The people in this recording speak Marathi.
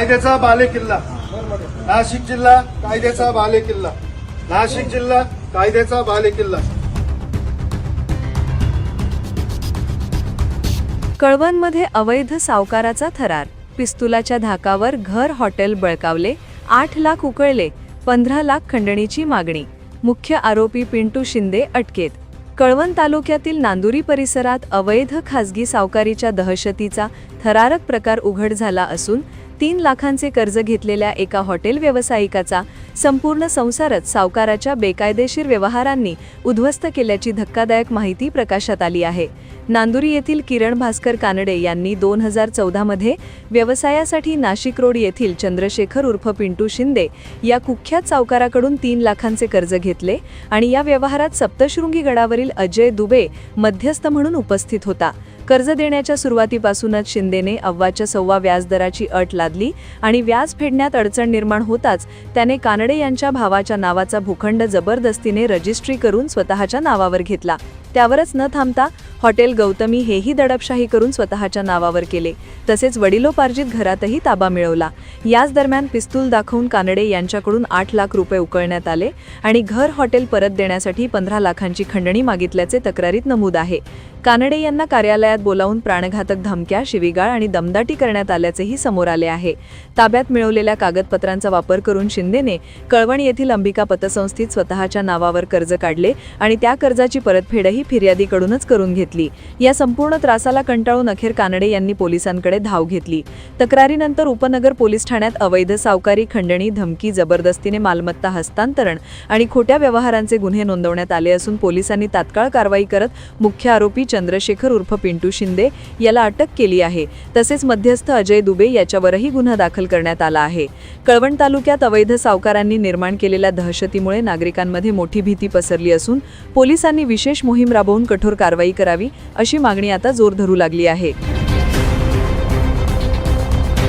कायद्याचा बाले किल्ला. नाशिक जिल्हा कायद्याचा बाले किल्ला. नाशिक जिल्हा कायद्याचा बाले किल्ला. कळवणमध्ये अवैध सावकाराचा थरार. पिस्तुलाच्या धाकावर घर हॉटेल बळकावले आठ लाख उकळले पंधरा लाख खंडणीची मागणी. मुख्य आरोपी पिंटू शिंदे अटकेत. कळवण तालुक्यातील नांदुरी परिसरात अवैध खासगी सावकारीच्या दहशतीचा थरारक प्रकार उघड झाला असून तीन लाखांचे कर्ज घेतलेल्या एका हॉटेल व्यावसायिकाचा संपूर्ण संसारच सावकाराच्या बेकायदेशीर व्यवहारांनी उद्ध्वस्त केल्याची धक्कादायक माहिती प्रकाशात आली आहे. नांदुरी येथील किरण भास्कर कानडे यांनी दोन हजार चौदामध्ये व्यवसायासाठी नाशिक रोड येथील चंद्रशेखर उर्फ पिंटू शिंदे या कुख्यात सावकाराकडून तीन लाखांचे कर्ज घेतले आणि या व्यवहारात सप्तशृंगी गडावरील अजय दुबे मध्यस्थ म्हणून उपस्थित होता. कर्ज देण्याच्या सुरुवातीपासूनच शिंदेने अव्वाच्या सव्वा व्याजदराची अट लादली आणि व्याज फेडण्यात अडचण निर्माण होताच त्याने कानडे यांच्या भावाच्या नावाचा भूखंड जबरदस्तीने रजिस्ट्री करून स्वतःच्या नावावर घेतला. त्यावरच न थांबता हॉटेल गौतमी हेही दडपशाही करून स्वतःच्या नावावर केले. तसेच वडिलोपार्जित घरातही ताबा मिळवला. याच दरम्यान पिस्तूल दाखवून कानडे यांच्याकडून आठ लाख रुपये उकळण्यात आले आणि घर हॉटेल परत देण्यासाठी पंधरा लाखांची खंडणी मागितल्याचे तक्रारीत नमूद आहे. कानडे यांना कार्यालयात बोलावून प्राणघातक धमक्या शिवीगाळ आणि दमदाटी करण्यात आल्याचेही समोर आले आहे. ताब्यात मिळवलेल्या कागदपत्रांचा वापर करून शिंदेने कळवण येथील अंबिका पतसंस्थेत स्वतःच्या नावावर कर्ज काढले आणि त्या कर्जाची परतफेडही फिर्यादीकडूनच करून घेतली. या संपूर्ण त्रासाला कंटाळून अखेर कानडे यांनी पोलिसांकडे धाव घेतली. तक्रारीनंतर उपनगर पोलीस ठाण्यात अवैध सावकारी खंडणी धमकी जबरदस्तीने मालमत्ता हस्तांतरण आणि खोट्या व्यवहारांचे गुन्हे नोंदवण्यात आले असून पोलिसांनी तात्काळ कारवाई करत मुख्य आरोपी चंद्रशेखर उर्फ पिंटू शिंदे याला अटक केली आहे. तसेच मध्यस्थ अजय दुबे याच्यावरही गुन्हा दाखल करण्यात आला आहे. कळवण तालुक्यात अवैध सावकारांनी निर्माण केलेल्या दहशतीमुळे नागरिकांमध्ये मोठी भीती पसरली असून पोलिसांनी विशेष मोहीम राबवून कठोर कारवाई करावी अशी मागणी आता जोर धरू लागली आहे.